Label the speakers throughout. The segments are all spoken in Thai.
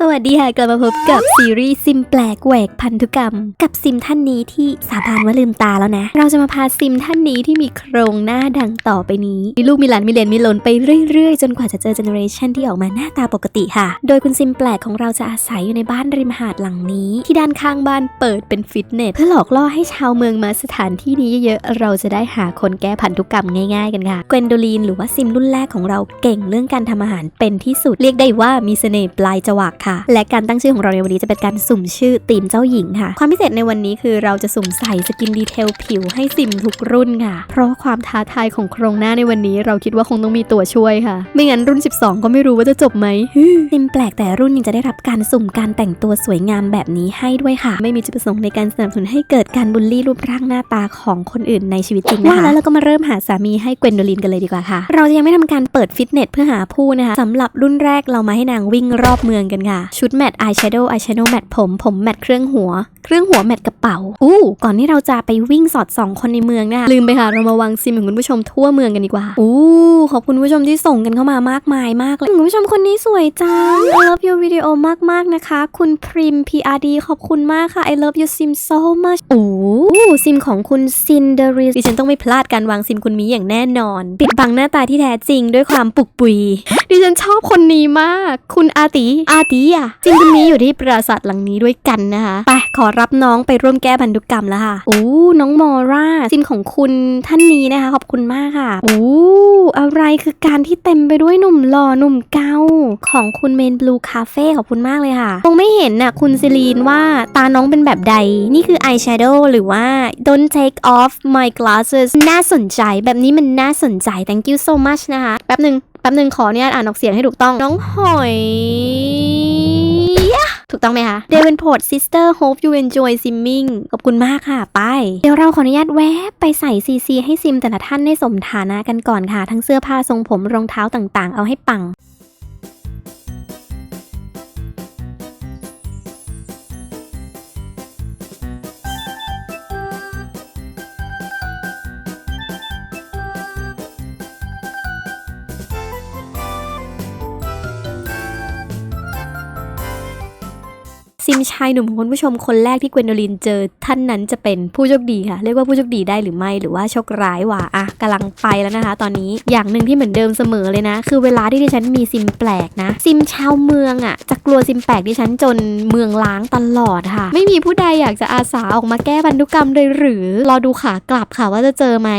Speaker 1: สวัสดีค่ะกลับมาพบกับซีรีส์ซิมแปลกแหวกพันธุกรรม กับซิมท่านนี้ที่สาบานว่าลืมตาแล้วนะ เราจะมาพาซิมท่านนี้ที่มีโครงหน้าดังต่อไปนี้ มีลูกมีหลานมีเลนมีหลนไปเรื่อยๆ จนกว่าจะเจอเจเนอเรชันที่ออกมาหน้าตาปกติค่ะ โดยคุณซิมแปลกของเราจะอาศัยอยู่ในบ้านริมหาดหลังนี้ ที่ด้านข้างบ้านเปิดเป็นฟิตเนสเพื่อหลอกล่อให้ชาวเมืองมาสถานที่นี้เยอะๆเราจะได้หาคนแก้พันธุกรรมง่ายๆ กันค่ะเกวนโดลีนหรือว่าซิมรุ่นแรกของเราเก่งเรื่องการทำอาหารเป็นที่สุดเรียกได้ว่ามีเสน่ห์ปลายจวักค่ะและการตั้งชื่อของเราในวันนี้จะเป็นการสุ่มชื่อตีมเจ้าหญิงค่ะ ความพิเศษในวันนี้คือเราจะสุ่มใส่สกินดีเทลผิวให้ซิมทุกรุ่นค่ะ เพราะว่าความท้าทายของโครงหน้าในวันนี้ เราคิดว่าคงต้องมีตัวช่วยค่ะ ไม่งั้นรุ่น 12 ก็ไม่รู้ว่าจะจบไหมซิมแปลกแต่รุ่นยังจะได้รับการสุ่มการแต่งตัวสวยงามแบบนี้ให้ด้วยค่ะ ไม่มีจุดประสงค์ในการสนับสนุนให้เกิดการบูลลี่รูปร่างหน้าตาของคนอื่นในชีวิตจริงนะคะว่าแล้วเราก็มาเริ่มหาสามีให้เกวนโดลินกันเลยดีกว่าค่ะ เราจะยังไม่ทำการเปิดฟิตเนสเพื่อหาผู้นะคะสำหรับรุ่นแรกเรามาให้นางวิ่งรอบเมืองกันค่ะชุดแมทอายแชโดว์อายแชโดว์แมทผม ผมแมทเครื่องหัว เครื่องหัวแมทกระเป๋า อู้ ก่อนที่เราจะไปวิ่งสอดส่องคนในเมืองนะคะลืมไปค่ะ เรามาวางซิมของคุณผู้ชมทั่วเมืองกันดีกว่า อู้ ขอบคุณผู้ชมที่ส่งกันเข้ามามากมายมากเลยคุณผู้ชมคนนี้สวยจัง I love your video มากๆนะคะ คุณพริม PRD ขอบคุณมากค่ะ I love your sim so much โอ้ซิมของคุณซินเดอริสดิฉันต้องไม่พลาดการวางซิมคุณมีอย่างแน่นอน ปิดบังหน้าตาที่แท้จริงด้วยความปุกปุยดิฉันชอบคนนี้มาก คุณอาติอาติอะจริงคุณนี้อยู่ที่ปราสาทหลังนี้ด้วยกันนะคะไปขอรับน้องไปร่วมแก้พันธุกรรมแล้วค่ะโอ้น้องมอร่าซิมของคุณท่านนี้นะคะ ขอบคุณมากค่ะโอ้อะไรคือการที่เต็มไปด้วยหนุ่มหล่อหนุ่มเกาของคุณเมนบลูคาเฟ่ขอบคุณมากเลยค่ะคงไม่เห็นน่ะคุณซิลีนว่าตาน้องเป็นแบบใด นี่คืออายแชโดว์หรือว่า don't take off my glasses น่าสนใจแบบนี้มันน่าสนใจ thank you so much นะคะ แป๊บหนึ่งแป๊บหนึ่งขอเนี่ยอ่านออกเสียงให้ถูกต้อง น้องหอยถูกต้องไหมคะ d e v o n p o r t sister hope you enjoy simming ขอบคุณมากค่ะ ไป เดี๋ยวเราขออนุญาตแวะไปใส่ซีซีให้ซิมแต่ละท่านได้สมฐานะกันก่อนค่ะ ทั้งเสื้อผ้าทรงผมรองเท้าต่างๆ เอาให้ปัง ซิมชายหนุ่มของคุณผู้ชมคนแรกที่เกวนโดลินเจอ ท่านนั้นจะเป็นผู้โชคดีค่ะ เรียกว่าผู้โชคดีได้หรือไม่หรือว่าโชคร้ายว่ะอะกำลังไปแล้วนะคะ ตอนนี้อย่างหนึ่งที่เหมือนเดิมเสมอเลยนะ คือเวลาที่ดิฉันมีซิมแปลกนะ ซิมชาวเมืองอะจะกลัวซิมแปลกดิฉันจนเมืองล้างตลอดค่ะ ไม่มีผู้ใดอยากจะอาสาออกมาแก้พันธุกรรมเลยหรือรอดูขากลับค่ะว่าจะเจอไหม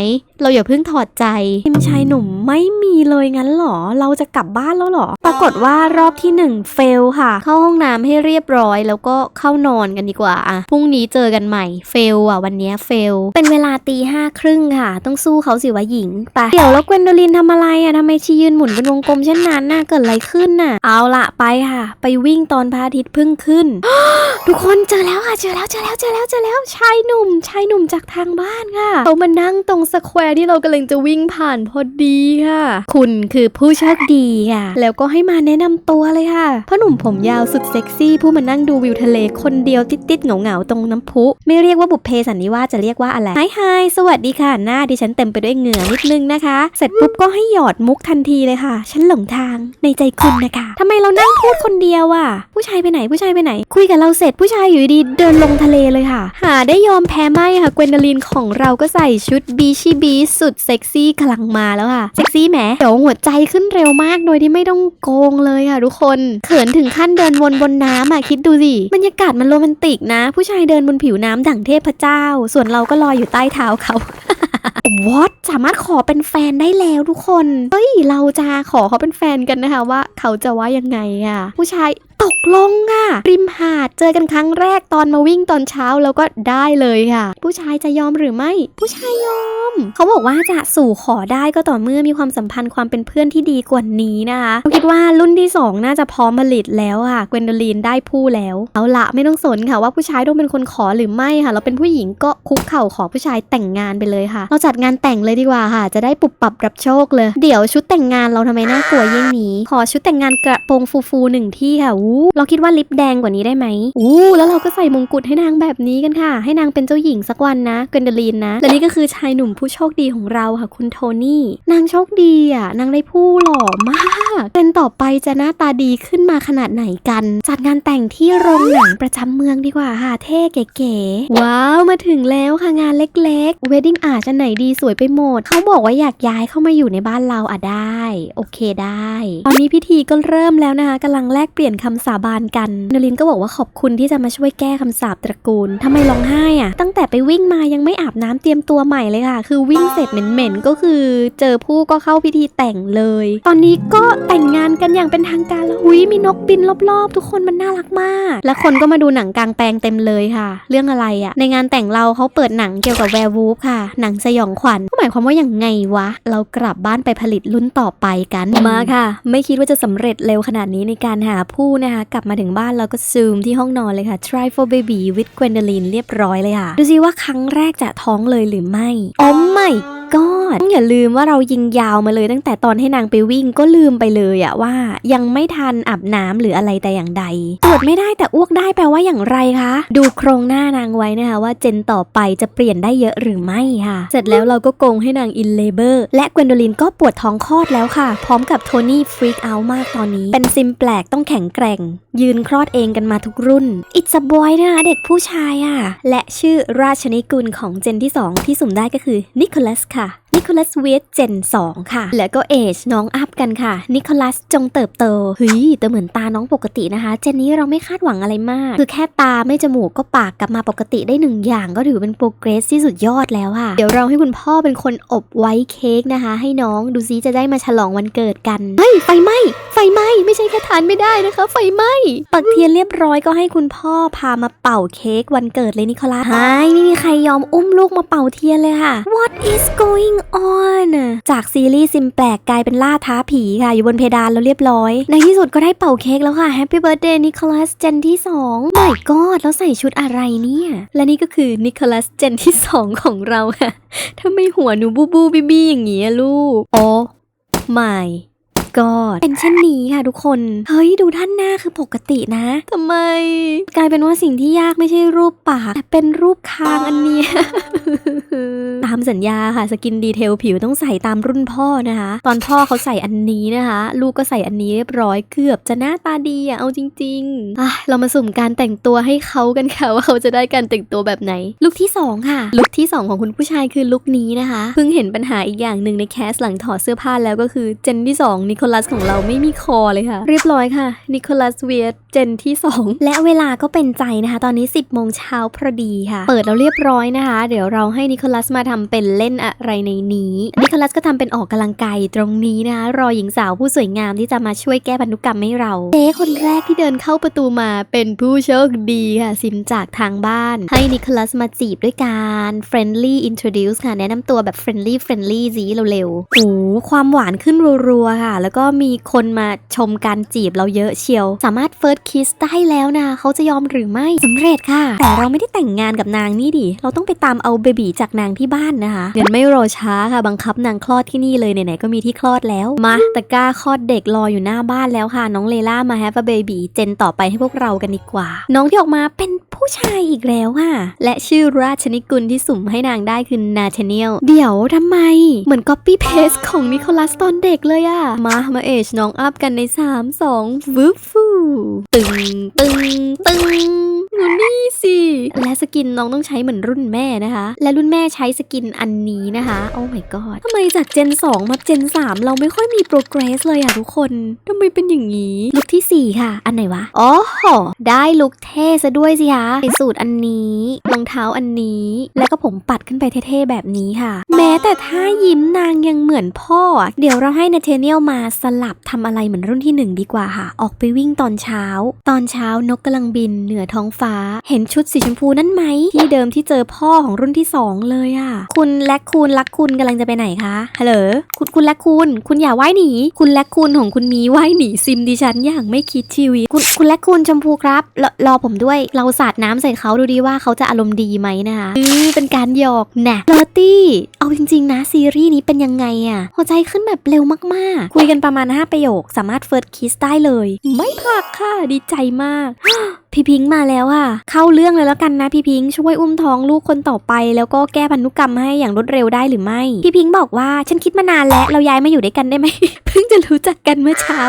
Speaker 1: เราอย่าเพิ่งถอดใจซิมชายหนุ่มไม่มีเลยงั้นหรอ เราจะกลับบ้านแล้วหรอ ปรากฏว่ารอบที่หนึ่งเฟลค่ะ เข้าห้องน้ำให้เรียบร้อยแล้วก็เข้านอนกันดีกว่าอะพรุ่งนี้เจอกันใหม่ เฟลอะวันนี้เฟล เป็นเวลาตีห้าครึ่งค่ะ ต้องสู้เขาสิวะหญิงไปเดี๋ยวแล้วเกวนโดลินทำอะไรอะทำไมชียืนหมุนเป็นวงกลมเช่นนั้นน่ะเกิดอะไรขึ้นน่ะ เอาละไปค่ะ ไปวิ่งตอนพระอาทิตย์เพิ่งขึ้น ทุกคนเจอแล้วค่ะเจอแล้วเจอแล้วเจอแล้วเจอแล้วชายหนุ่ม ชายหนุ่มจากทางบ้านค่ะเขามานั่งตรงสแควร์ที่เรากำลังจะวิ่งผ่านพอดีค่ะ คุณคือผู้โชคดีค่ะ แล้วก็ให้มาแนะนำตัวเลยค่ะพ่อหนุ่มผมยาวสุดเซ็กซี่ผู้มานั่งดูวิวทะเลคนเดียวติดๆเหงาๆตรงน้ำพุ ไม่เรียกว่าบุพเพสันนิวาสจะเรียกว่าอะไรไฮไฮสวัสดีค่ะ หน้าดิฉันเต็มไปด้วยเหงื่อนิดนึงนะคะ เสร็จปุ๊บก็ให้หยอดมุกทันทีเลยค่ะ ฉันหลงทางในใจคุณนะคะทำไมเรานั่งพูดคนเดียวอะผู้ชายไปไหนผู้ชายไปไหน คุยกับเราเสร็จผู้ชายอยู่ดีเดินลงทะเลเลยค่ะ หาได้ยอมแพ้ไม่ค่ะเกวนดลินของเราก็ใส่ชุดบีชิบีสุดเซ็กซี่กำลังมาแล้วค่ะ เซ็กซี่แหมเดี๋ยวหัวใจขึ้นเร็วมากโดยที่ไม่ต้องโกงเลยค่ะทุกคนเขินถึงขั้นเดินวนบนน้ำอะคิดดูสิบรรยากาศมันโรแมนติกนะ ผู้ชายเดินบนผิวน้ำดั่งเทพเจ้า ส่วนเราก็ลอยอยู่ใต้เท้าเขาวอตสามารถขอเป็นแฟนได้แล้วทุกคน เฮ้ย เราจะขอเขาเป็นแฟนกันนะคะว่าเขาจะว่ายังไงอะผู้ชาย กลงอะริมหาดเจอกันครั้งแรกตอนมาวิ่งตอนเช้าแล้วก็ได้เลยค่ะ ผู้ชายจะยอมหรือไม่ ผู้ชายยอม เขาบอกว่าจะสู่ขอได้ก็ต่อเมื่อมีความสัมพันธ์ความเป็นเพื่อนที่ดีกว่านี้นะคะเราคิดว่ารุ่นที่สองน่าจะพร้อมผลิตแล้วค่ะเกวนโดลีนได้ผู้แล้ว เอาละไม่ต้องสนค่ะว่าผู้ชายต้องเป็นคนขอหรือไม่ค่ะ เราเป็นผู้หญิงก็คุกเข่าขอผู้ชายแต่งงานไปเลยค่ะ เราจัดงานแต่งเลยดีกว่าค่ะ จะได้ปุบปับรับโชคเลย เดี๋ยวชุดแต่งงานเราทำไมน่ากลัวยี่งนี้ ขอชุดแต่งงานกระโปรงฟูๆหนึ่งที่ค่ะวูเราคิดว่าลิปแดงกว่านี้ได้ไหมอู้แล้วเราก็ใส่มงกุฎให้นางแบบนี้กันค่ะ ให้นางเป็นเจ้าหญิงสักวันนะเกนเดลีนนะ และนี่ก็คือชายหนุ่มผู้โชคดีของเราค่ะคุณโทนี่ นางโชคดีอะ นางได้ผู้หล่อมากเป็นต่อไปจะหน้าตาดีขึ้นมาขนาดไหนกัน จัดงานแต่งที่โรงหนังประจำเมืองดีกว่าค่ะ เท่เก๋ๆ ว้าว มาถึงแล้วค่ะงานเล็กๆ wedding art อันไหนดีสวยไปหมด เขาบอกว่าอยากย้ายเข้ามาอยู่ในบ้านเราอะได้ โอเคได้ ตอนนี้พิธีก็เริ่มแล้วนะคะกำลังแลกเปลี่ยนคำสาบานกันนลินก็บอกว่าขอบคุณที่จะมาช่วยแก้คำสาปตระกูลทำไมร้องไห้อะตั้งแต่ไปวิ่งมายังไม่อาบน้ำเตรียมตัวใหม่เลยค่ะ คือวิ่งเสร็จเหม็นๆก็คือ เจอผู้ก็เข้าพิธีแต่งเลย ตอนนี้ก็แต่งงานกันอย่างเป็นทางการแล้วหุยมีนกบินรอบๆ ทุกคนมันน่ารักมาก และคนก็มาดูหนังกลางแปลงเต็มเลยค่ะ เรื่องอะไรอะในงานแต่งเราเขาเปิดหนังเกี่ยวกับแวร์วูฟค่ะ หนังสยองขวัญก็หมายความว่าอย่างไงวะ เรากลับบ้านไปผลิตรุ่นต่อไปกันมาค่ะ ไม่คิดว่าจะสำเร็จเร็วขนาดนี้ในการหาผู้นะคะ กลับมาถึงบ้านเราก็ซูมที่ห้องนอนเลยค่ะ try for baby with Gwendolyn เรียบร้อยเลยค่ะ ดูสิว่าครั้งแรกจะท้องเลยหรือไม่อ้ไม่ก็ต้องอย่าลืมว่าเรายิงยาวมาเลย ตั้งแต่ตอนให้นางไปวิ่งก็ลืมไปเลยอะว่า ยังไม่ทันอาบน้ำหรืออะไรแต่อย่างใดตรวจไม่ได้แต่อ้วกได้แปลว่าอย่างไรคะ ดูโครงหน้านางไว้นะคะว่าเจนต่อไปจะเปลี่ยนได้เยอะหรือไม่ค่ะ เสร็จแล้วเราก็โกงให้นางอินเลเบอร์และกวนโดลินก็ปวดท้องคลอดแล้วค่ะ พร้อมกับโทนี่ฟรีกเอามากตอนนี้ เป็นซิมแปลกต้องแข็งแกร่ง ยืนคลอดเองกันมาทุกรุ่นอิ s สบอยนะคะเด็กผู้ชายอะและชื่อราชนิกุลของเจนที่ 2 ที่สุ่มได้ก็คือนิโคลัสค่ะค่ะ นิโคลัสเวทเจน2 ค่ะ แล้วก็เอจน้องอัพกันค่ะ นิโคลัสจงเติบโตเฮ้ยแต่เหมือนตาน้องปกตินะคะ เจนนี้เราไม่คาดหวังอะไรมาก คือแค่ตาไม่จมูกก็ปากกลับมาปกติได้หนึ่งอย่างก็ถือเป็นโปรเกรสที่สุดยอดแล้วค่ะ เดี๋ยวเราให้คุณพ่อเป็นคนอบไว้เค้กนะคะ ให้น้องดูซิจะได้มาฉลองวันเกิดกัน เฮ้ย ไฟไหม้ ไฟไหม้ ไม่ใช่แค่ทานไม่ได้นะคะ ไฟไหม้ปักเทียนเรียบร้อยก็ให้คุณพ่อพามาเป่าเค้กวันเกิดเลยนิโคลัสไม่มีใครยอมอุ้มลูกมาเป่าเทียนเลยค่ะ What is going on จากซีรีส์ซิมแปลกกลายเป็นล่าท้าผีค่ะ อยู่บนเพดานแล้วเรียบร้อย ในที่สุดก็ได้เป่าเค้กแล้วค่ะ Happy Birthday นิโคลัสเจนที่2 My God แล้วใส่ชุดอะไรเนี่ย และนี่ก็คือนิโคลัสเจนที่ 2 ของเราค่ะทำไมหัวหนูบูบูบีบีอย่างนี้ลูก โอ้ my god เป็นเช่นนี้ค่ะทุกคน เฮ้ย ดูท่านหน้าคือปกตินะทำไม กลายเป็นว่าสิ่งที่ยากไม่ใช่รูปปาก แต่เป็นรูปคางอันเนี้ยามสัญญาค่ะสกินดีเทลผิวต้องใส่ตามรุ่นพ่อนะคะ ตอนพ่อเขาใส่อันนี้นะคะ ลูกก็ใส่อันนี้เรียบร้อยเกือบจะหน้าตาดีอะเอาจริงๆอะเรามาสุ่มการแต่งตัวให้เขากันค่ะว่าเขาจะได้การแต่งตัวแบบไหน ลุคที่สองค่ะ ลุคที่สองของคุณผู้ชายคือลุคนี้นะคะเพิ่งเห็นปัญหาอีกอย่างหนึ่งในแคสหลังถอดเสื้อผ้าแล้วก็คือเจนที่สองนิโคลัสของเราไม่มีคอเลยค่ะ เรียบร้อยค่ะนิโคลัสเวียเจนที่ 2 และเวลาก็เป็นใจนะคะ ตอนนี้ 10โมงเช้าพอดีค่ะ เปิดแล้วเรียบร้อยนะคะ เดี๋ยวเราให้นิโคลัสมาทำเป็นเล่นอะไรในนี้นิโคลัสก็ทำเป็นออกกำลังกายตรงนี้นะคะรอหญิงสาวผู้สวยงามที่จะมาช่วยแก้พันธุกรรมให้เราเจ๊คนแรกที่เดินเข้าประตูมาเป็นผู้โชคดีค่ะซิมจากทางบ้าน ให้นิโคลัสมาจีบด้วยการ friendly introduce ค่ะแนะนำตัวแบบ friendly friendly จีเร็วๆโอ้ความหวานขึ้นรัวๆค่ะ แล้วก็มีคนมาชมการจีบเราเยอะเชียว สามารถ first kiss ได้แล้วนะเขาจะยอมหรือไม่สำเร็จค่ะ แต่เราไม่ได้แต่งงานกับนางนี่ดิเราต้องไปตามเอาเบบีจากนางที่บ้านนะคะเดี๋ยวไม่รอช้าค่ะบังคับนางคลอดที่นี่เลยไหนๆก็มีที่คลอดแล้วมาตะกร้าคลอดเด็กรออยู่หน้าบ้านแล้วค่ะ น้องเลล่ามาแฮปเบบีเจนต่อไปให้พวกเรากันดีกว่า น้องที่ออกมาเป็นผู้ชายอีกแล้วค่ะ และชื่อราชนิกุลที่สุ่มให้นางได้คือนาเทเนียลเดี๋ยวทำไม เหมือน copy paste ของนิโคลัสตอนเด็กเลยอะมามาเอชน้องอัพกันใน 3 2วึบฟูตึงตึงตึง ดูนี่สิและสกินน้องต้องใช้เหมือนรุ่นแม่นะคะ และรุ่นแม่ใช้สกินอันนี้นะคะโอ้ my god ทำไมจากเจน 2 มาเจน 3 เราไม่ค่อยมี progress เลยอะทุกคนทำไมเป็นอย่างนี้ลุคที่ 4 ค่ะ อันไหนวะอ๋อได้ลุคเท่ซะด้วยสิคะใส่สูตรอันนี้รองเท้าอันนี้ แล้วก็ผมปัดขึ้นไปเท่ๆแบบนี้ค่ะ แม้แต่ถ้ายิ้มนางยังเหมือนพ่อ เดี๋ยวเราให้นาเทเนียลมาสลับทำอะไรเหมือนรุ่นที่หนึ่งดีกว่าค่ะ ออกไปวิ่งตอนเช้า ตอนเช้านกกำลังบินเหนือท้องฟ้าเห็นชุดสีชมพูนั่นไหม ที่เดิมที่เจอพ่อของรุ่นที่สองเลยอะคุณแลคคูนรักคุณกำลังจะไปไหนคะฮัลโหลคุณคุณแลคคูนคุณอย่าว่ายหนี คุณแลคคูนของคุณมีว่ายหนีซิมดิฉันอย่างไม่คิดชีวิต คุณคุณแลคคูนชมพูครับรอรอผมด้วยเราสาดน้ำใส่เขาดูดีว่าเขาจะอารมณ์ดีไหมนะคะอือเป็นการหยอกนะเลอร์ตี้เอาจริง ๆ นะซีรีส์นี้เป็นยังไงอะหัวใจขึ้นแบบเร็วมากๆ คุยกันประมาณ 5 ประโยค สามารถเฟิร์สคิสได้เลย ไม่ผลักค่ะ ดีใจมากพี่พิงค์มาแล้วอะเข้าเรื่องเลยแล้วกันนะพี่พิงค์ช่วยอุ้มท้องลูกคนต่อไป แล้วก็แก้พันธุกรรมให้อย่างรวดเร็วได้หรือไม่ พี่พิงค์บอกว่าฉันคิดมานานแล้วเราย้ายมาอยู่ด้วยกันได้ไหม เพิ่งจะรู้จักกันเมื่อเช้า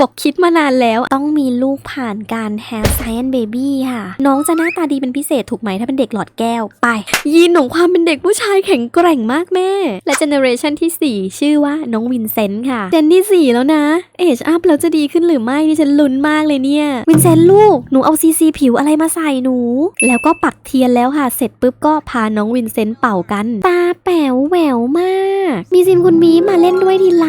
Speaker 1: บอกคิดมานานแล้วต้องมีลูกผ่านการ Hair Science Baby ค่ะ น้องจะหน้าตาดีเป็นพิเศษถูกไหมถ้าเป็นเด็กหลอดแก้วไป ยีนของความเป็นเด็กผู้ชายแข็งแกร่งมากแม่ และเจเนอเรชันที่ 4 ชื่อว่าน้องวินเซนต์ค่ะเจนที่ 4 แล้วนะเอจอัพแล้วจะดีขึ้นหรือไม่ดิฉันลุ้นมากเลยเนี่ยวินเซนต์ลูกหนูเอาซีซีผิวอะไรมาใส่หนู แล้วก็ปักเทียนแล้วค่ะ เสร็จปุ๊บก็พาน้องวินเซนต์เป่ากัน ตาแป๋วแหววมาก มีซิมคุณมีมาเล่นด้วยทีไร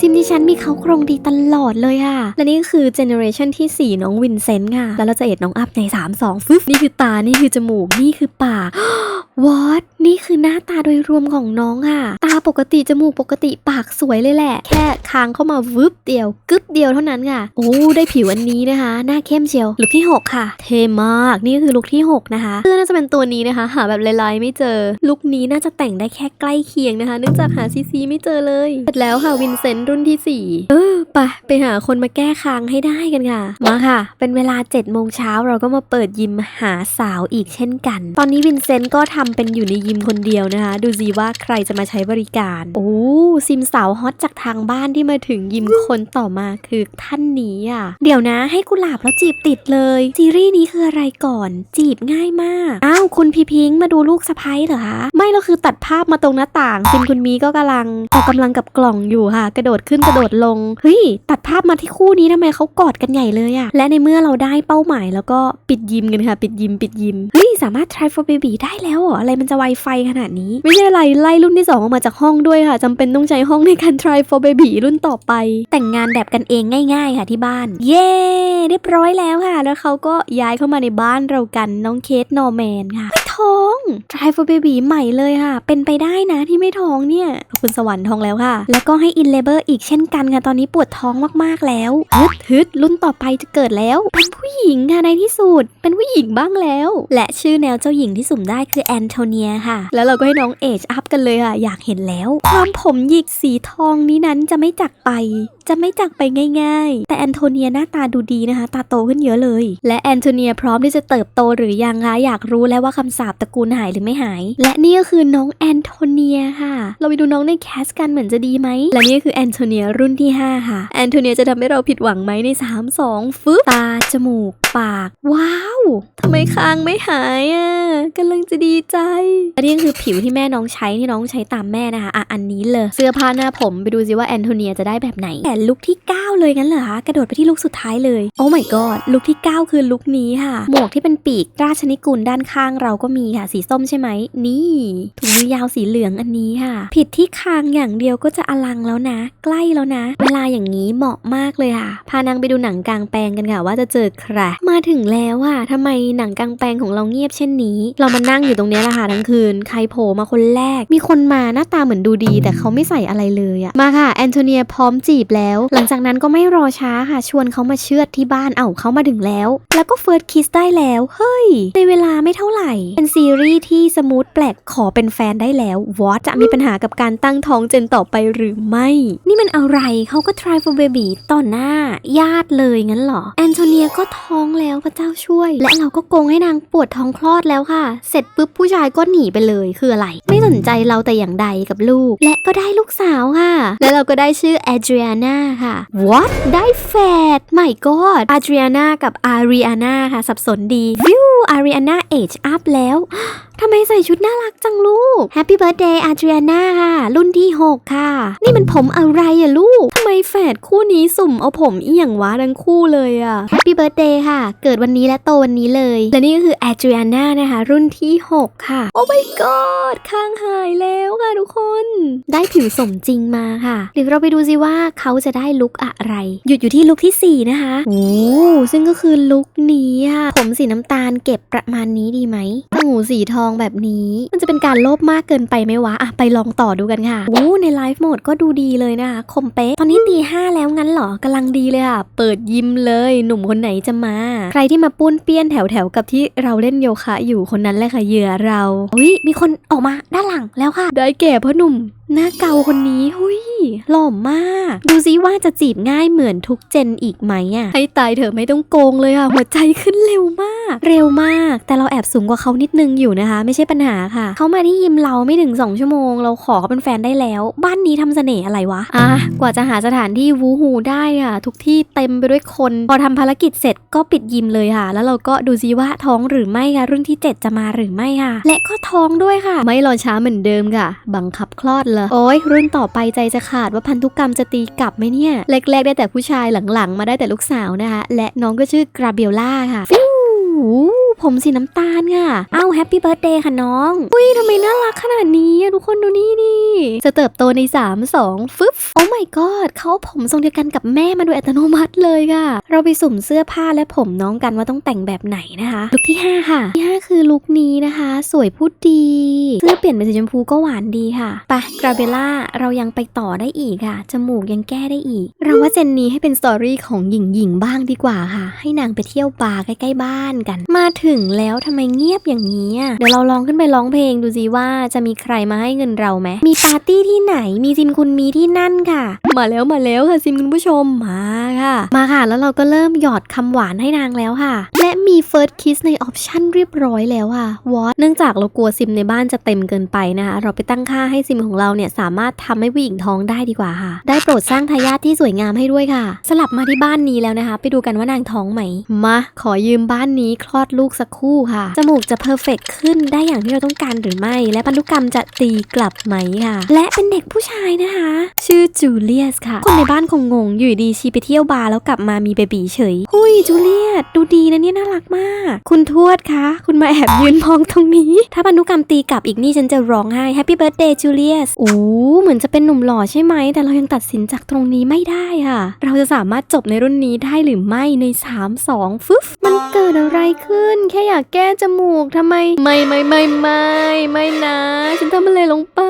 Speaker 1: ซิมที่ฉันมีเขาโครงดีตลอดเลยค่ะ และนี่ก็คือเจเนอเรชันที่ 4 น้องวินเซนต์ค่ะ แล้วเราจะเอ็ดน้องอัพใน 3 2ฟึบนี่คือตา นี่คือจมูก นี่คือปาก วอตนี่คือหน้าตาโดยรวมของน้องค่ะ ตาปกติ จมูกปกติปากสวยเลยแหละ แค่คางเข้ามาวึบเดียว กึบเดียวเท่านั้นค่ะ โอ้ได้ผิวอันนี้นะคะ หน้าเข้มเชียว ลุคที่ 6 ค่ะ เท่มาก นี่คือลุคที่ 6 นะคะเสื้อน่าจะเป็นตัวนี้นะคะ หาแบบลายๆไม่เจอ ลุคนี้น่าจะแต่งได้แค่ใกล้เคียงนะคะ เนื่องจากหาซีซีไม่เจอเลยเสร็จแล้วค่ะวินเซนต์รุ่นที่ 4 เออไปไปหาคนมาแก้คางให้ได้กันค่ะ มาค่ะ เป็นเวลา7โมงเช้าเราก็มาเปิดยิมหาสาวอีกเช่นกัน ตอนนี้วินเซนต์ก็ททำเป็นอยู่ในยิมคนเดียวนะคะ ดูสิว่าใครจะมาใช้บริการ โอ้ซิมสาวฮอตจากทางบ้านที่มาถึงยิมคนต่อมาคือท่านนี้อะ เดี๋ยวนะให้กุหลาบแล้วจีบติดเลยซีรีส์นี้คืออะไรก่อน จีบง่ายมาก อ้าวคุณพีพิงมาดูลูกสะพ้ยเหรอคะไม่เราคือตัดภาพมาตรงหน้าต่างซิมคุณมีก็กำลังออกกำลังกับกล่องอยู่ค่ะ กระโดดขึ้นกระโดดลงเฮ้ยตัดภาพมาที่คู่นี้ทำไมเขากอดกันใหญ่เลยอะและในเมื่อเราได้เป้าหมายแล้วก็ปิดยิมกันค่ะ ปิดยิมปิดยิมเฮ้ย สามารถ try for baby ได้แล้วเหรออะไรมันจะไวไฟขนาดนี้ ไม่ใช่อะไรไล่รุ่นที่ 2 ออกมาจากห้องด้วยค่ะจำเป็นต้องใช้ห้องในการ try for baby รุ่นต่อไป แต่งงานแบบกันเองง่าย ๆ ค่ะที่บ้าน เย้เรียบร้อยแล้วค่ะ แล้วเขาก็ย้ายเข้ามาในบ้านเรากันน้องเคสนอร์แมนค่ะ try for baby ใหม่เลยค่ะ เป็นไปได้นะที่ไม่ท้องเนี่ยขอบคุณสวรรค์ท้องแล้วค่ะ แล้วก็ให้ in labor อีกเช่นกันค่ะ ตอนนี้ปวดท้องมากๆแล้วฮึดฮึดรุ่นต่อไปจะเกิดแล้ว เป็นผู้หญิงค่ะในที่สุด เป็นผู้หญิงบ้างแล้ว และชื่อแนวเจ้าหญิงที่สุ่มได้คือแอนโทเนียค่ะ แล้วเราก็ให้น้องเอจอัพกันเลยค่ะ อยากเห็นแล้ว ความผมหยิกสีทองนี้นั้นจะไม่จากไปจะไม่จากไปง่ายๆ แต่แอนโทเนียหน้าตาดูดีนะคะ ตาโตขึ้นเยอะเลย และแอนโทเนียพร้อมที่จะเติบโตหรือยังคะ อยากรู้แล้วว่าคำสาปตระกูลหายหรือไม่หาย และนี่ก็คือน้องแอนโทเนียค่ะ เราไปดูน้องในแคสกันเหมือนจะดีไหม และนี่ก็คือแอนโทเนียรุ่นที่ 5 ค่ะ แอนโทเนียจะทำให้เราผิดหวังไหมใน 3 2ฟึบตาจมูก ปาก ว้าวทำไมคางไม่หายอะกำลังจะดีใจ อันนี้คือผิวที่แม่น้องใช้ที่น้องใช้ตามแม่นะคะอะอันนี้เลยเสื้อผ้าหน้าผมไปดูสิว่าแอนโทเนียจะได้แบบไหนแต่ลุคที่ 9 เลยงั้นเหรอคะกระโดดไปที่ลุคสุดท้ายเลยโอ้ my god ลุคที่ 9 คือลุคนี้ค่ะ หมวกที่เป็นปีกราชนิกูลด้านข้างเราก็มีค่ะสีส้มใช่ไหมนี่ถุงมือยาวสีเหลืองอันนี้ค่ะ ผิดที่คางอย่างเดียวก็จะอลังแล้วนะ ใกล้แล้วนะ เวลาอย่างนี้เหมาะมากเลยค่ะ พานางไปดูหนังกลางแปลงกันค่ะว่าจะเจอใครมาถึงแล้วอะทำไมหนังกลางแปลงของเราเงียบเช่นนี้ เรามานั่งอยู่ตรงนี้แหละค่ะทั้งคืน ใครโผล่มาคนแรก มีคนมาหน้าตาเหมือนดูดี แต่เขาไม่ใส่อะไรเลยอะมาค่ะแอนโทเนียพร้อมจีบแล้ว หลังจากนั้นก็ไม่รอช้าค่ะ ชวนเขามาเชือดที่บ้าน เอ้าเขามาถึงแล้ว แล้วก็เฟิร์สคิสได้แล้ว เฮ้ย ในเวลาไม่เท่าไหร่ เป็นซีรีส์ที่สมูทแปลกขอเป็นแฟนได้แล้ววอตจะมีปัญหากับการตั้งท้องเจนต่อไปหรือไม่ นี่มันอะไรเขาก็ try for baby ต่อหน้าญาติเลยงั้นเหรอแอนโทเนียก็ท้องแล้วพระเจ้าช่วย และเราก็โกงให้นางปวดท้องคลอดแล้วค่ะ เสร็จปุ๊บผู้ชายก็หนีไปเลยคืออะไร ไม่สนใจเราแต่อย่างใดกับลูก และก็ได้ลูกสาวค่ะ และเราก็ได้ชื่อแอดรี a นาค่ะ what ได้แฝด my god อาดรี a นากับอารี a นาค่ะ สับสนดีวิวอารี a นา age up แล้วทำไมใส่ชุดน่ารักจังลูก Happy Birthday อา r รี a นาค่ะ รุ่นที่ 6 ค่ะ นี่มันผมอะไรอะลูก ทำไมแฝดคู่นี้สุ่มเอาผมอีหยังวะทั้งคู่เลยอะ Happy Birthday ค่ะเกิดวันนี้และโตวันนี้เลย และนี่ก็คือแอดริอาน่านะคะ รุ่นที่ 6 ค่ะ โอ้ my god ข้างหายแล้วค่ะทุกคน ได้ผิวสมจริงมาค่ะ เดี๋ยวเราไปดูซิว่าเขาจะได้ลุคอะไร หยุดอยู่ที่ลุคทีสี่4 นะคะ โอ้ ซึ่งก็คือลุคนี้ค่ะ ผมสีน้ำตาลเก็บประมาณนี้ดีไหมตั้งหูสีทองแบบนี้ มันจะเป็นการโลภมากเกินไปไหมวะ อะ ไปลองต่อดูกันค่ะ โอ้ ในไลฟ์โหมดก็ดูดีเลยนะคะ คมเป๊ะ ตอนนี้ตีห้าแล้วงั้นเหรอกำลังดีเลยค่ะ เปิดยิ้มเลย หนุ่มคนไหนจะมาใครที่มาปุ้นเปี้ยนแถวแถวกับที่เราเล่นโยคะอยู่คนนั้นแหละค่ะเหยื่อเราอุ้ยมีคนออกมาด้านหลังแล้วค่ะ ได้แก่พ่อหนุ่มหน้าเกาคนนี้หุยหล่อมาก ดูซิว่าจะจีบง่ายเหมือนทุกเจนอีกไหมอะให้ตายเถอะไม่ต้องโกงเลยอะ หัวใจขึ้นเร็วมาก เร็วมาก แต่เราแอบสูงกว่าเขานิดนึงอยู่นะคะ ไม่ใช่ปัญหาค่ะ เขามาที่ยิมเราไม่ถึง 2 ชั่วโมง เราขอเขาเป็นแฟนได้แล้ว บ้านนี้ทำเสน่ห์อะไรวะ อะ กว่าจะหาสถานที่วูฮูได้อะ ทุกที่เต็มไปด้วยคน พอทำภารกิจเสร็จก็ปิดยิมเลยค่ะ แล้วเราก็ดูซิว่าท้องหรือไม่ค่ะรุ่นที่ 7 จะมาหรือไม่ค่ะ และก็ท้องด้วยค่ะ ไม่รอช้าเหมือนเดิมค่ะ บังคับคลอดเลยโอ้ยรุ่นต่อไปใจจะขาดว่าพันธุกรรมจะตีกลับไหมเนี่ย แรกๆได้แต่ผู้ชายหลังๆ มาได้แต่ลูกสาวนะคะ และน้องก็ชื่อกราเบลล่าค่ะฟิว ผมสีน้ำตาลค่ะอ้าวแฮปปี้เบิร์ดเดย์ค่ะน้องอุ้ยทำไมน่ารักขนาดนี้อะทุกคนดูนี่ดิจะเติบโตใน 3 2ฟึบโอ้ my god เขาผมทรงเดียวกันกับแม่มาโดยอัตโนมัติเลยค่ะ เราไปสุ่มเสื้อผ้าและผมน้องกันว่าต้องแต่งแบบไหนนะคะลุคที่ 5 ค่ะที่ 5 คือลุคนี้นะคะ สวยพูดดี เสื้อเปลี่ยนเป็นสีชมพูก็หวานดีค่ะไปกราเบล่าเรายังไปต่อได้อีกค่ะ จมูกยังแก้ได้อีก เราว่าเจนนี้ให้เป็นสตอรี่ของหญิงหญิงบ้างดีกว่าค่ะ ให้นางไปเที่ยวบาร์ใกล้ๆบ้านกัน มาถึงแล้วทำไมเงียบอย่างนี้เดี๋ยวเราลองขึ้นไปร้องเพลงดูสิว่าจะมีใครมาให้เงินเราไหมมีปาร์ตี้ที่ไหนมีซิมคุณมีที่นั่นค่ะ มาแล้วมาแล้วค่ะซิมคุณผู้ชมมาค่ะ มาค่ะ แล้วเราก็เริ่มหยอดคำหวานให้นางแล้วค่ะ และมี First Kiss ในออปชั่นเรียบร้อยแล้วค่ะวอตเนื่องจากเรากลัวซิมในบ้านจะเต็มเกินไปนะคะเราไปตั้งค่าให้ซิมของเราเนี่ยสามารถทำให้ผู้หญิงท้องได้ดีกว่าค่ะ ได้โปรดสร้างทายาทที่สวยงามให้ด้วยค่ะ สลับมาที่บ้านนี้แล้วนะคะ ไปดูกันว่านางท้องไหมมาขอยืมบ้านนี้คลอดลูกสักครู่ค่ะ จมูกจะเพอร์เฟกขึ้นได้อย่างที่เราต้องการหรือไม่ และพันธุกรรมจะตีกลับไหมค่ะ และเป็นเด็กผู้ชายนะคะ ชื่อจูเลียสค่ะ คนในบ้านคงงงอยู่ดีชีไปเที่ยวบาร์แล้วกลับมามีเบบีเฉย หุยจูเลียสดูดีนะเนี่ยน่ารักมาก คุณทวดคะ คุณมาแอบยืนมองตรงนี้ ถ้าพันธุกรรมตีกลับอีกนี่ฉันจะร้องไห้แฮปปี้เบิร์ดเดย์จูเลียสโอ้เหมือนจะเป็นหนุ่มหล่อใช่ไหม แต่เรายังตัดสินจากตรงนี้ไม่ได้ค่ะ เราจะสามารถจบในรุ่นนี้ได้หรือไม่ใน 3 2ฟึบมันเกิดอะไรขึ้นแค่อยากแก้จมูกทำไม ไม่ไม่ไม่ไม่ไม่นะ ฉันทำอะไรลงไป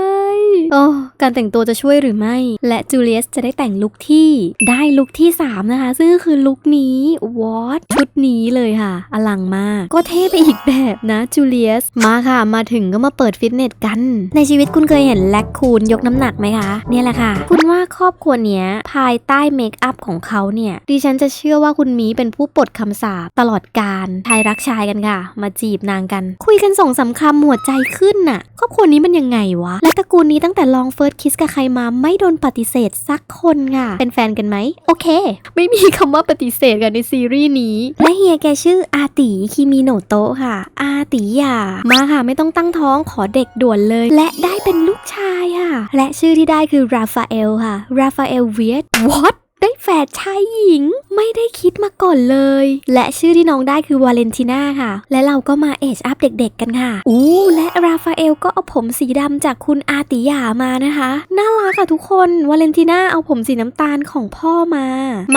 Speaker 1: โอ้การแต่งตัวจะช่วยหรือไม่ และจูเลียสจะได้แต่งลุคที่ได้ลุคที่ 3 นะคะ ซึ่งก็คือลุคนี้วอตชุดนี้เลยค่ะ อลังมาก ก็เท่ไปอีกแบบนะจูเลียส มาค่ะ มาถึงก็มาเปิดฟิตเนสกัน ในชีวิตคุณเคยเห็นแลคคูนยกน้ำหนักไหมคะ เนี่ยแหละค่ะ คุณว่าครอบครัวเนี้ย ภายใต้เมคอัพของเขาเนี่ย ดิฉันจะเชื่อว่าคุณมีเป็นผู้ปลดคำสาปตลอดการชายรักชายกันค่ะ มาจีบนางกัน คุยกันสองสามคำหมวดใจขึ้นน่ะครอบครัวนี้มันยังไงวะ และตระกูลนี้ตั้งแต่ลองเฟิร์สคิสกับใครมาไม่โดนปฏิเสธสักคนค่ะ เป็นแฟนกันไหม โอเค ไม่มีคำว่าปฏิเสธกันในซีรีส์นี้ และเฮียแกชื่ออาติคิมิโนโตะค่ะ อาติยามาค่ะไม่ต้องตั้งท้องขอเด็กด่วนเลย และได้เป็นลูกชายค่ะ และชื่อที่ได้คือราฟาเอลค่ะ ราฟาเอลเวียต what ได้ แฝดชายหญิงไม่ได้คิดมาก่อนเลย และชื่อที่น้องได้คือวาเลนติน่าค่ะ และเราก็มาเอจอัพเด็กๆกันค่ะ อู้และราฟาเอลก็เอาผมสีดำจากคุณอาติยามานะคะน่ารักค่ะทุกคนวาเลนติน่าเอาผมสีน้ำตาลของพ่อมา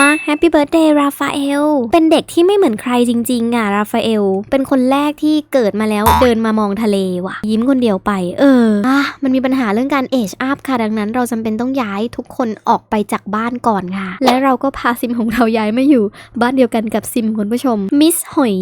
Speaker 1: มาแฮปปี้เบิร์ดเดย์ราฟาเอลเป็นเด็กที่ไม่เหมือนใครจริงๆอะราฟาเอลเป็นคนแรกที่เกิดมาแล้วเดินมามองทะเลว่ะ ยิ้มคนเดียวไป เอออะมันมีปัญหาเรื่องการเอจอัพค่ะดังนั้น เราจำเป็นต้องย้ายทุกคนออกไปจากบ้านก่อนค่ะ และเราก็พาซิมของเราย้ายมาอยู่ บ้านเดียวกันกับซิมคุณผู้ชม มิสหอย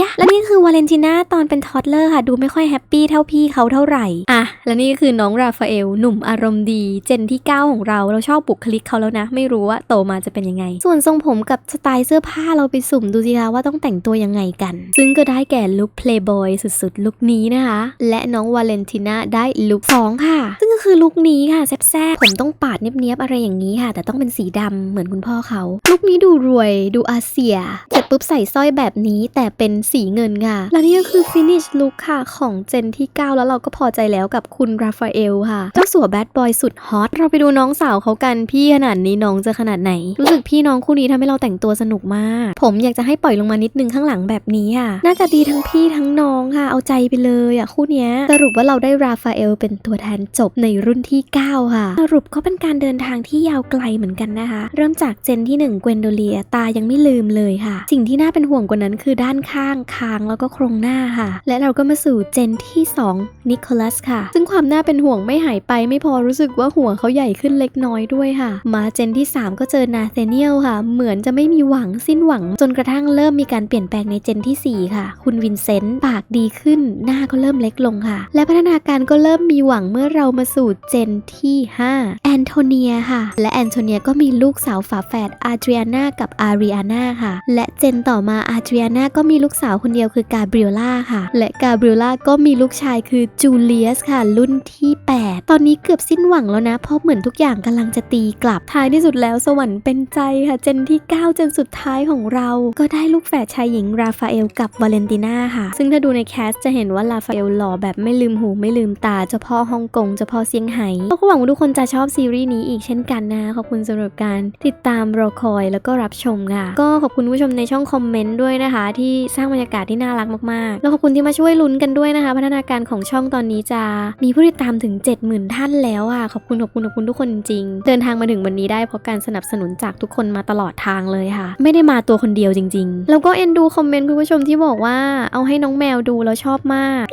Speaker 1: ยะและนี่คือวาเลนติน่าตอนเป็นทอดเลอร์ค่ะ ดูไม่ค่อยแฮปปี้เท่าพี่เขาเท่าไหร่อะและนี่ก็คือน้องราฟาเอล หนุ่มอารมณ์ดี เจนที่ 9 ของเราเราชอบบุคลิกเขาแล้วนะ ไม่รู้ว่าโตมาจะเป็นยังไง ส่วนทรงผมกับสไตล์เสื้อผ้าเราไปสุ่มดูสิคะว่าต้องแต่งตัวยังไงกัน ซึ่งก็ได้แก่ลุคเพลย์บอยสุดๆลุคนี้นะคะ และน้องวาเลนติน่าได้ลุค2ค่ะ ซึ่งก็คือลุคนี้ค่ะแซ่บๆผมต้องปาดเนียบๆอะไรอย่างนี้ค่ะ แต่ต้องเป็นสีดำเหมือนคุณพ่อเขาลุคนี้ดูรวยดูอาเซียเสร็จปุ๊บใส่สร้อยแบบนี้แต่เป็นสีเงินค่ะ และนี่ก็คือ finish look ค่ะของเจนที่ 9 แล้วเราก็พอใจแล้วกับคุณราฟาเอลค่ะเจ้าสัวแบดบอยสุดฮอตเราไปดูน้องสาวเขากันพี่ขนาดนี้น้องจะขนาดไหน รู้สึกพี่น้องคู่นี้ทำให้เราแต่งตัวสนุกมาก ผมอยากจะให้ปล่อยลงมานิดนึงข้างหลังแบบนี้ค่ะน่าจะดีทั้งพี่ทั้งน้องค่ะ เอาใจไปเลยอะคู่นี้สรุปว่าเราได้ราฟาเอลเป็นตัวแทนจบในรุ่นที่ 9 ค่ะ สรุปก็เป็นการเดินทางที่ยาวไกลเหมือนกันนะคะ เริ่มจากเจนที่ 1 เกวนโดเลียตายังไม่ลืมเลยค่ะ สิ่งที่น่าเป็นห่วงกว่านั้นคือด้านข้างคางแล้วก็โครงหน้าค่ะ และเราก็มาสู่เจนที่ 2 นิโคลัสค่ะ ซึ่งความน่าเป็นห่วงไม่หายไปไม่พอรู้สึกว่าหัวเขาใหญ่ขึ้นเล็กน้อยด้วยค่ะ มาเจนที่ 3 ก็เจอนาเธเนียลค่ะ เหมือนจะไม่มีหวังสิ้นหวัง จนกระทั่งเริ่มมีการเปลี่ยนแปลงในเจนทีสี่ 4 ค่ะ คุณวินเซนต์ปากดีขึ้น หน้าก็เริ่มเล็กลงค่ะ และพัฒนาการก็เริ่มมีหวังเมื่อเรามาสู่เจนที่ 5 แอนโทเนียค่ะ และแอนโทเนียก็มีลูกสาวฝาแฝดอาเดรียนากับอารีอานาค่ะ และเจนต่อมาอาเดรียนาก็มีลูกสาวคนเดียวคือกาเบรียล่าค่ะ และกาเบรียล่าก็มีลูกชายคือจูเลียสค่ะ รุ่นที่ 8 ตอนนี้เกือบสิ้นหวังแล้วนะเพราะเหมือนทุกอย่างกำลังจะตีกลับท้ายที่สุดแล้วสวรรค์เป็นใจค่ะ เจนที่ 9 เจนสุดท้ายของเรา ก็ได้ลูกแฝดชายหญิงราฟาเอลกับวาเลนติน่าค่ะ ซึ่งถ้าดูในแคสจะเห็นว่าราฟาเอลหล่อแบบไม่ลืมหูไม่ลืมตาเจ้าพ่อฮ่องกงเจ้าพ่อเซี่ยงไฮ้ก็หวังว่าทุกคนจะชอบซีรีส์นี้อีกเช่นกันนะขอบคุณสำหรับการติดตามรอคอยแล้วก็รับชมค่ะ ก็ขอบคุณผู้ชมในช่องคอมเมนต์ด้วยนะคะ ที่สร้างบรรยากาศที่น่ารักมากๆ แล้วขอบคุณที่มาช่วยลุ้นกันด้วยนะคะ พัฒนาการของช่องตอนนี้จะมีผู้ติดตามถึง 70,000 ท่านแล้วอะขอบคุณขอบคุณขอบคุณทุกคนจริงๆเดินทางมาถึงวันนี้ได้เพราะการสนับสนุนจากทุกคนมาตลอดทางเลยค่ะ ไม่ได้มาตัวคนเดียวจริง ๆ แล้วก็เอ็นดูคอมเมนต์คุณผู้ชมที่บอกว่าเอาให้น้องแมวดูแล้วชอบมาก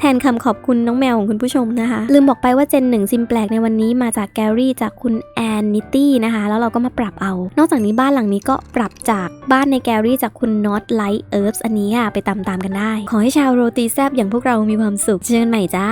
Speaker 1: แทนคำขอบคุณน้องแมวของคุณผู้ชมนะคะ ลืมบอกไปว่าเจนหนึ่งซิมแปลกในวันนี้มาจากแกรี่จากคุณแอนนิตี้นะคะ แล้วเราก็มาปรับเอา นอกจากนี้บ้านหลังนี้ก็ปรับจากบ้านในแกลรี่จากคุณน็อตไลท์เอิร์ฟอันนี้ค่ะไปตามๆกันได้ ขอให้ชาวโรตีแซบอย่างพวกเรามีความสุขเจอกันใหม่จ้า